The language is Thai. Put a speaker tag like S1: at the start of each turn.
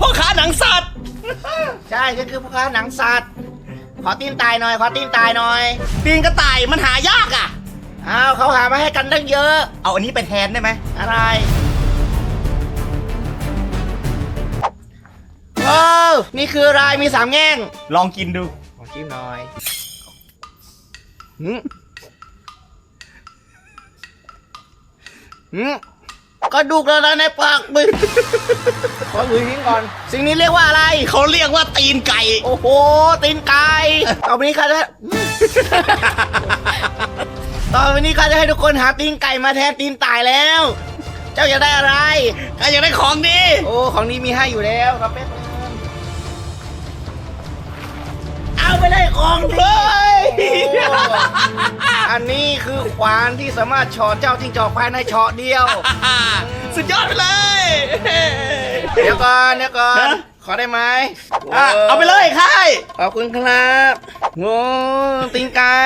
S1: พ่อค้าหนังสัตว์
S2: ใช่ฉันคือพ่อค้าหนังสัตว์ ขอตีนตายหน่อย ขอตีนตายหน่อย
S1: ตีนกระต่ายมันหายากอะ
S2: อ้าวเขาหามาให้กันตั้งเยอะ
S1: เอาอันนี้ไปแทนได้ไหม
S2: อะไรว้าวนี่คืออะไรมีสามแง่ง
S1: ลองกินดู
S2: ขอชิมหน่อยหืมหืม ก็ดูกแล้วนะในปากมึงขอมือทิ้งก่อน สิ่งนี้เรียกว่าอะไร
S1: เขาเรียกว่าตีนไก่
S2: โอ้โห ตีนไก่ ต่อไปนี้ข้าจะ ต่อไปนี้ข้าจะให้ทุกคนหาตีนไก่มาแทนตีนตายแล้ว เจ้าอยากได้อะไร
S1: ใครอยากได้ของดี
S2: โอ้ ของนี้มีให้อยู่แล้วครับแป๊บนึงเอาไปเลยของดีอันนี้ คือขวานที่สามารถเฉาะเจ้าจิ้งจอกภายในเฉาะเดียว
S1: สุดยอดไปเลย
S2: เดี๋ยวก่อนเดี๋ยวก่อน
S1: ฮะ
S2: ขอได้ไหม
S1: อะเอาไปเลยค่าย
S2: ขอบคุณครับโอ้ตีนไก่